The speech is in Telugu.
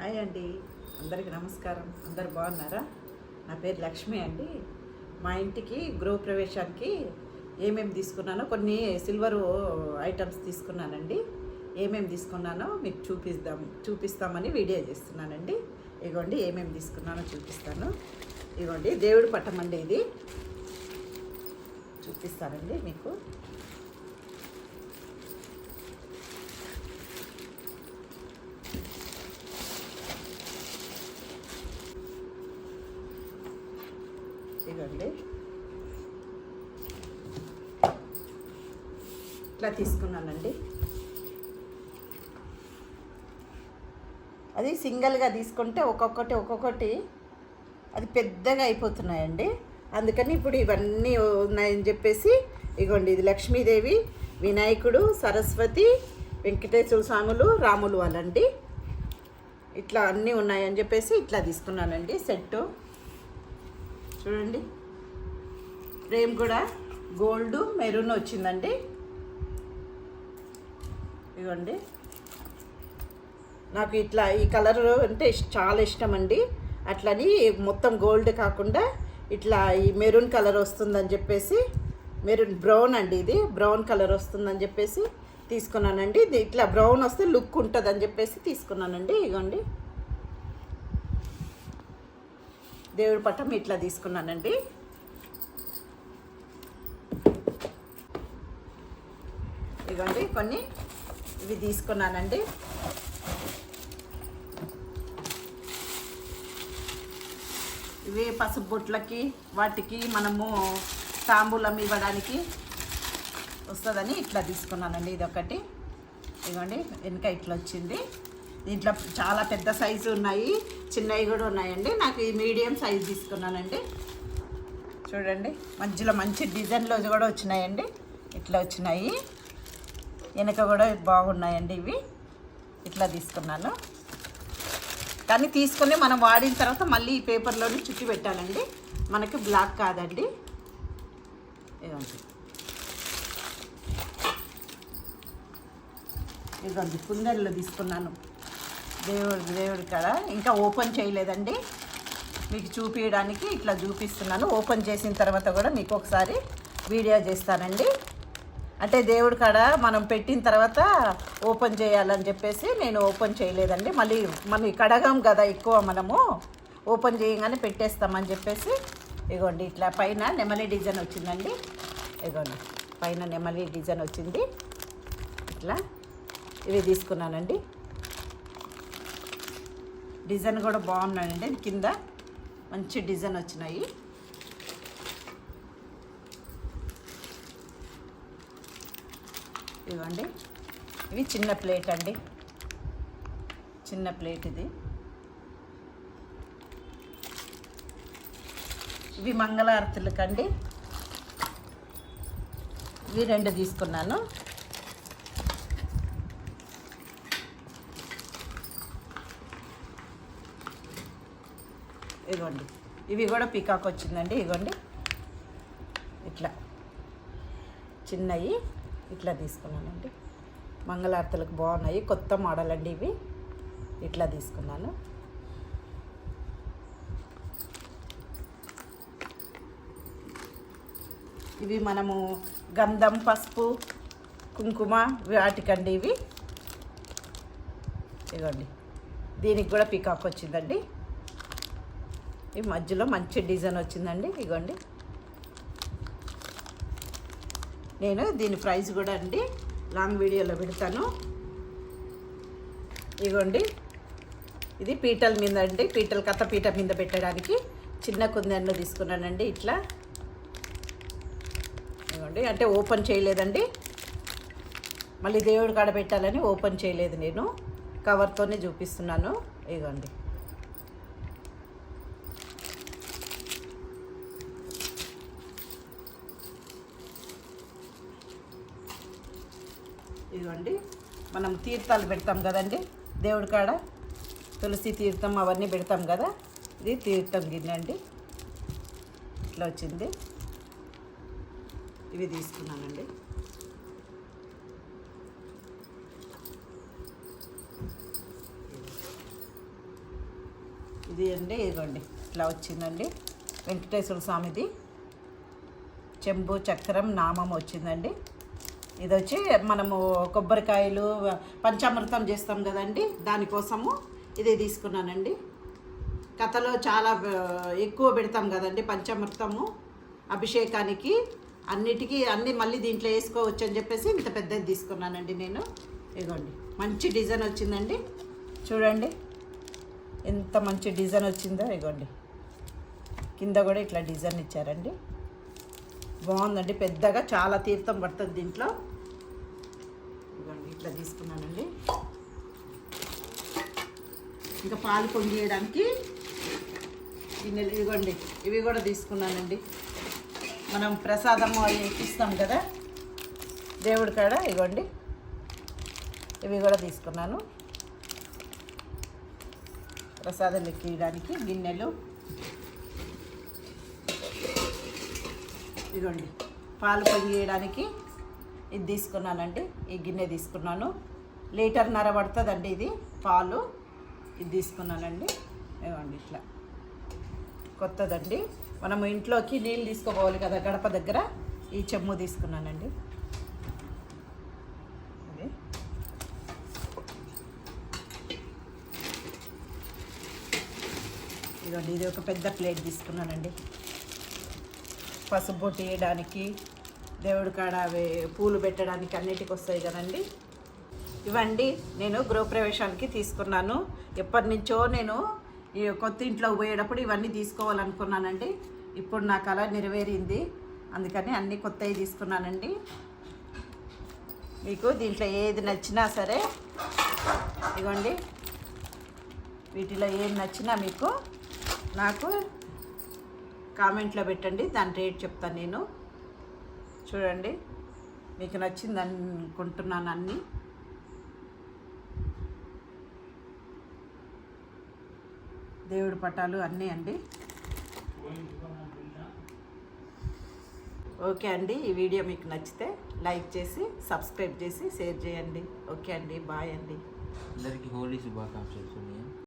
హాయ్ అండి. అందరికీ నమస్కారం. అందరు బాగున్నారా? నా పేరు లక్ష్మి అండి. మా ఇంటికి గృహప్రవేశానికి ఏమేమి తీసుకున్నానో కొన్ని సిల్వర్ ఐటమ్స్ తీసుకున్నానండి. ఏమేమి తీసుకున్నానో మీకు చూపిద్దాం చూపిస్తామని వీడియో చేస్తున్నానండి. ఇగోండి ఏమేమి తీసుకున్నానో చూపిస్తాను. ఇగోండి దేవుడి పట్టం అండి ఇది. చూపిస్తానండి మీకు. ఇదండి ఇట్లా తీసుకున్నానండి. అది సింగిల్గా తీసుకుంటే ఒక్కొక్కటి ఒక్కొక్కటి అది పెద్దగా అయిపోతున్నాయండి. అందుకని ఇప్పుడు ఇవన్నీ ఉన్నాయని చెప్పేసి ఇగోండి ఇది లక్ష్మీదేవి వినాయకుడు సరస్వతి వెంకటేశ్వర స్వాములు రాములు వాళ్ళండి ఇట్లా అన్నీ ఉన్నాయని చెప్పేసి ఇట్లా తీసుకున్నానండి సెట్టు. చూడండి. ఫ్రేమ్ కూడా గోల్డ్ మెరూన్ వచ్చిందండి. ఇవ్వండి నాకు ఇట్లా ఈ కలర్ అంటే చాలా ఇష్టం అండి అట్లని మొత్తం గోల్డ్ కాకుండా ఇట్లా ఈ మెరూన్ కలర్ వస్తుందని చెప్పేసి మెరూన్ బ్రౌన్ అండి ఇది. బ్రౌన్ కలర్ వస్తుందని చెప్పేసి తీసుకున్నానండి. ఇది ఇట్లా బ్రౌన్ వస్తే లుక్ ఉంటుందని చెప్పేసి తీసుకున్నానండి. ఇగోండి. దేవుడి పట్టం ఇట్లా తీసుకున్నానండి. ఇదిగోండి కొన్ని ఇవి తీసుకున్నానండి. ఇవి పసుపు బొట్లకి వాటికి మనము తాంబూలం ఇవ్వడానికి వస్తుందని ఇట్లా తీసుకున్నానండి. ఇది ఒకటి ఇదిగోండి వెనుక ఇట్లా వచ్చింది. దీంట్లో చాలా పెద్ద సైజు ఉన్నాయి చిన్నవి కూడా ఉన్నాయండి. నాకు ఈ మీడియం సైజు తీసుకున్నానండి. చూడండి మధ్యలో మంచి డిజైన్లో కూడా వచ్చినాయండి. ఇట్లా వచ్చినాయి. వెనక కూడా బాగున్నాయండి ఇవి. ఇట్లా తీసుకున్నాను. కానీ తీసుకొని మనం వాడిన తర్వాత మళ్ళీ ఈ పేపర్లోనే చుట్టి పెట్టాలండి. మనకి బ్లాక్ కాదండి. ఇదండి ఇదిగోండి కుందరిలో తీసుకున్నాను. దేవుడి దేవుడి కాడ. ఇంకా ఓపెన్ చేయలేదండి. మీకు చూపించడానికి ఇట్లా చూపిస్తున్నాను. ఓపెన్ చేసిన తర్వాత కూడా మీకు ఒకసారి వీడియో చేస్తానండి. అంటే దేవుడి కాడ మనం పెట్టిన తర్వాత ఓపెన్ చేయాలని చెప్పేసి నేను ఓపెన్ చేయలేదండి. మళ్ళీ మనం కడగాం కదా ఎక్కువ మనము. ఓపెన్ చేయగానే పెట్టేస్తామని చెప్పేసి. ఇగోండి ఇట్లా పైన నెమలి డిజైన్ వచ్చిందండి. ఇగోండి పైన నెమలి డిజైన్ వచ్చింది. ఇట్లా ఇవి తీసుకున్నానండి. డిజైన్ కూడా బాగున్నాయండి. కింద మంచి డిజైన్ వచ్చినాయి. ఇవ్వండి. ఇవి చిన్న ప్లేట్ అండి. చిన్న ప్లేట్ ఇది. ఇవి మంగళారతులకండి. ఇవి రెండు తీసుకున్నాను. ఇదిగోండి ఇవి కూడా పీకాక్ వచ్చిందండి ఇగోండి. ఇట్లా. చిన్నవి ఇట్లా తీసుకున్నానండి. మంగళారతులకు బాగున్నాయి కొత్త మోడల్ అండి ఇవి. ఇట్లా తీసుకున్నాను. ఇవి మనము గంధం పసుపు కుంకుమ వాటికండి ఇవి. ఇదిగోండి దీనికి కూడా పికాక్ వచ్చిందండి. ఈ మధ్యలో మంచి డిజైన్ వచ్చిందండి ఇగోండి. నేను దీని ప్రైస్ కూడా అండి లాంగ్ వీడియోలో పెడతాను. ఇగోండి. ఇది పీటల మీద అండి పీటల కథ పీట మీద పెట్టడానికి చిన్న కుందన్ను తీసుకున్నానండి ఇట్లా. ఇవ్వండి అంటే ఓపెన్ చేయలేదండి. మళ్ళీ దేవుడి కాడ పెట్టాలని ఓపెన్ చేయలేదు నేను కవర్తోనే చూపిస్తున్నాను. ఇగోండి. ఇదిగోండి. మనం తీర్థాలు పెడతాం కదండి. దేవుడి కాడ తులసి తీర్థం అవన్నీ పెడతాం కదా. ఇది తీర్థం గిన్నె అండి ఇట్లా వచ్చింది. ఇవి తీసుకున్నానండి. ఇది అండి ఇదిగోండి. ఇట్లా వచ్చిందండి. వెంకటేశ్వర స్వామిది. చెంబు చక్రం నామం వచ్చిందండి. ఇది వచ్చి మనము కొబ్బరికాయలు పంచామృతం చేస్తాం కదండి. దానికోసము ఇది తీసుకున్నానండి. కథలో చాలా ఎక్కువ పెడతాం కదండి పంచామృతము అభిషేకానికి. అన్నిటికీ అన్ని మళ్ళీ దీంట్లో వేసుకోవచ్చు అని చెప్పేసి ఇంత పెద్దది తీసుకున్నానండి నేను. ఇదిగోండి మంచి డిజైన్ వచ్చిందండి. చూడండి ఎంత మంచి డిజైన్ వచ్చిందో ఇదిగోండి. కింద కూడా ఇట్లా డిజైన్ ఇచ్చారండి. బాగుందండి పెద్దగా చాలా తీర్థం పడుతుంది దీంట్లో. ఇదిగోండి ఇట్లా తీసుకున్నానండి. ఇంకా పాలు పొంగియడానికి గిన్నెలు ఇవ్వండి ఇవి కూడా తీసుకున్నానండి. మనం ప్రసాదము అవి ఇస్తాం కదా దేవుడి కాడ ఇవ్వండి ఇవి కూడా తీసుకున్నాను. ప్రసాదం ఎక్కియడానికి గిన్నెలు ఇదిగోండి పాలు పొంగియడానికి ఇది తీసుకున్నానండి ఈ గిన్నె తీసుకున్నాను. లీటర్న్నర పడుతుందండి ఇది పాలు. ఇది తీసుకున్నానండి. ఇవ్వండి ఇట్లా. కొత్తదండి. మనం ఇంట్లోకి నీళ్ళు తీసుకోపోవాలి కదా గడప దగ్గర. ఈ చెమ్ము తీసుకున్నానండి. ఇది. ఇదిగోండి ఇది ఒక పెద్ద ప్లేట్ తీసుకున్నానండి. పసుపు బొట్టు వేయడానికి దేవుడి కాడ అవి పూలు పెట్టడానికి అన్నిటికి వస్తాయి కదండి. ఇవండి నేను గృహప్రవేశానికి తీసుకున్నాను. ఎప్పటి నుంచో నేను ఈ కొత్త ఇంట్లో పోయేటప్పుడు ఇవన్నీ తీసుకోవాలనుకున్నానండి. ఇప్పుడు నా కళ నెరవేరింది. అందుకని అన్ని కొత్తవి తీసుకున్నానండి. మీకు దీంట్లో ఏది నచ్చినా సరే ఇగోండి. వీటిలో ఏది నచ్చినా మీకు నాకు కామెంట్లో పెట్టండి దాని రేట్ చెప్తాను నేను. చూడండి మీకు నచ్చింది అనుకుంటున్నాను అన్నీ. దేవుడి పటాలు అన్నీ అండి. ఓకే అండి ఈ వీడియో మీకు నచ్చితే లైక్ చేసి సబ్స్క్రైబ్ చేసి షేర్ చేయండి. ఓకే అండి బాయ్ అండి. అందరికీ హోలీ శుభాకాంక్షలు